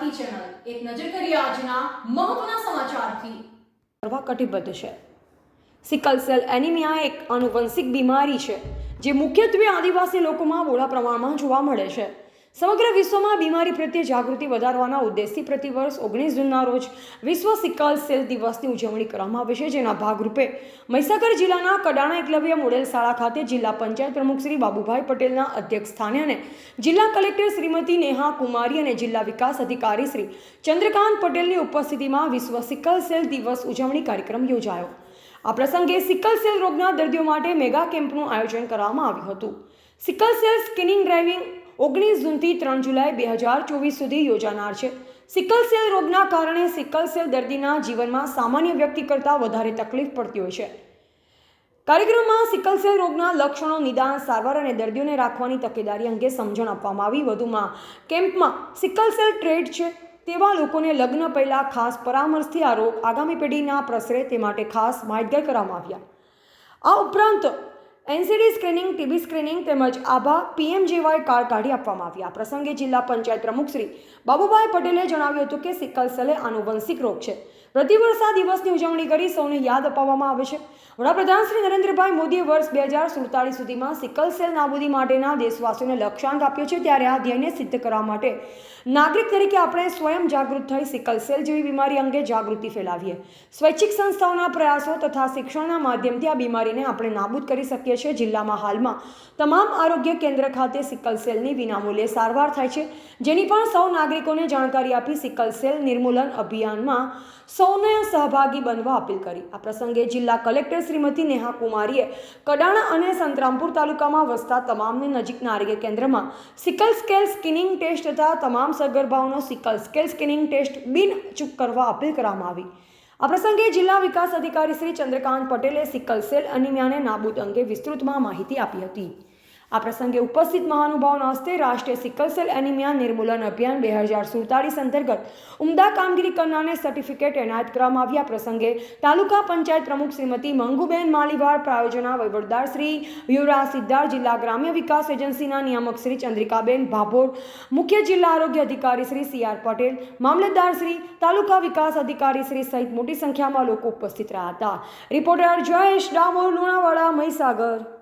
Gujarati channel એક નજર કરીએ આજના મહત્વના સમાચારથી. કરવા કટિબદ્ધ છે. સિકલ સેલ એનિમિયા એક આનુવંશિક બીમારી છે, જે મુખ્યત્વે આદિવાસી લોકોમાં મોટા પ્રમાણમાં જોવા મળે છે. સમગ્ર વિશ્વમાં બીમારી પ્રત્યે જાગૃતિ વધારવાના ઉદ્દેશથી પ્રતિવર્ષ ઓગણીસ જૂનના રોજ વિશ્વ સિકલ સેલ દિવસની ઉજવણી કરવામાં આવે છે, જેના ભાગરૂપે મહીસાગર જિલ્લાના કડાણા એકલવ્ય મોડેલ શાળા ખાતે જિલ્લા પંચાયત પ્રમુખ શ્રી બાબુભાઈ પટેલના અધ્યક્ષ સ્થાને અને જિલ્લા કલેક્ટર શ્રીમતી નેહા કુમારી અને જિલ્લા વિકાસ અધિકારી શ્રી ચંદ્રકાંત પટેલની ઉપસ્થિતિમાં વિશ્વ સિકલ સેલ દિવસ ઉજવણી કાર્યક્રમ યોજાયો. આ પ્રસંગે સિકલ સેલ રોગના દર્દીઓ માટે મેગા કેમ્પનું આયોજન કરવામાં આવ્યું હતું. સિકલ સેલ સ્કિનિંગ ડ્રાઇવિંગ ઓગણીસ જૂનથી ત્રણ જુલાઈ બે હજાર ચોવીસ સુધી યોજાનાર છે. સિકલ સેલ રોગના કારણે સિકલ સેલ દર્દીના જીવનમાં સામાન્ય વ્યક્તિ કરતાં વધારે તકલીફ પડતી હોય છે. કાર્યક્રમમાં સિકલ સેલ રોગના લક્ષણો, નિદાન, સારવાર અને દર્દીઓને રાખવાની તકેદારી અંગે સમજણ આપવામાં આવી. વધુમાં, કેમ્પમાં સિકલ સેલ ટ્રેડ છે તેવા લોકોને લગ્ન પહેલાં ખાસ પરામર્શથી આ રોગ આગામી પેઢીના પ્રસરે તે માટે ખાસ માહિતગાર કરવામાં આવ્યા. આ ઉપરાંત એનસીડી સ્ક્રીનિંગ ટીબી સ્ક્રીનિંગ તેમજ આભા પીએમજેવાય કાર્ડ કાઢી આપવામાં આવ્યા આ પ્રસંગે જિલ્લા પંચાયત પ્રમુખ શ્રી બાબુભાઈ પટેલે જણાવ્યું હતું કે સિકલ સેલે આનુવંશિક રોગ છે. પ્રતિવર્ષ આ દિવસની ઉજવણી કરી સૌને યાદ અપાવવામાં આવે છે. વડાપ્રધાન શ્રી નરેન્દ્રભાઈ મોદીએ વર્ષ બે હજાર સુડતાલીસ સુધીમાં સિકલ સેલ નાબૂદી માટેના દેશવાસીઓને લક્ષ્યાંક આપ્યો છે. ત્યારે આ ધ્યેયને સિદ્ધ કરવા માટે નાગરિક તરીકે આપણે સ્વયં જાગૃત થઈ સિકલ સેલ જેવી બીમારી અંગે જાગૃતિ ફેલાવીએ. સ્વૈચ્છિક સંસ્થાઓના પ્રયાસો તથા શિક્ષણના માધ્યમથી આ બીમારીને આપણે નાબૂદ કરી શકીએ છીએ. જિલ્લામાં હાલમાં તમામ આરોગ્ય કેન્દ્ર ખાતે સિકલ સેલની વિનામૂલ્યે સારવાર થાય છે. જેની પણ સૌ નાગરિકોને જાણકારી આપી સિકલ સેલ નિર્મૂલન અભિયાનમાં સૌને સહભાગી બનવા અપીલ કરી. આ પ્રસંગે જિલ્લા કલેક્ટર શ્રીમતી નેહા કુમારીએ કડાણા અને સંતરામપુર તાલુકામાં વસતા તમામને નજીકના આરોગ્ય કેન્દ્રમાં સિકલ સ્કેલ સ્કિનિંગ ટેસ્ટ તથા તમામ સગર્ભાઓનો સિકલ સ્કેલ સ્કિનિંગ ટેસ્ટ બિન ચૂક કરવા અપીલ કરવામાં આવી. આ પ્રસંગે જિલ્લા વિકાસ અધિકારી શ્રી ચંદ્રકાંત પટેલે સિકલ સેલ અનિમિયાને નાબૂદ અંગે વિસ્તૃતમાં માહિતી આપી હતી. આ પ્રસંગે ઉપસ્થિત મહાનુભાવોના હસ્તે રાષ્ટ્રીય સિકલ સેલ એનિમિયા નિર્મૂલન અભિયાન બે હજાર સુડતાલીસ અંતર્ગત ઉમદા કામગીરી કરનારને સર્ટિફિકેટ એનાયત કરવામાં આવ્યા. પ્રસંગે તાલુકા પંચાયત પ્રમુખ શ્રીમતી મંગુબેન માલીવાર પ્રાયોજના વહીવટદાર શ્રી યુવરાજ સિદ્ધાર, જિલ્લા ગ્રામ્ય વિકાસ એજન્સીના નિયામક શ્રી ચંદ્રિકાબેન ભાભોર, મુખ્ય જિલ્લા આરોગ્ય અધિકારી શ્રી સી આર પટેલ, મામલતદાર શ્રી તાલુકા વિકાસ અધિકારી શ્રી સહિત મોટી સંખ્યામાં લોકો ઉપસ્થિત રહ્યા હતા. રિપોર્ટર જયેશ ડામોર, લુણાવાડા, મહીસાગર.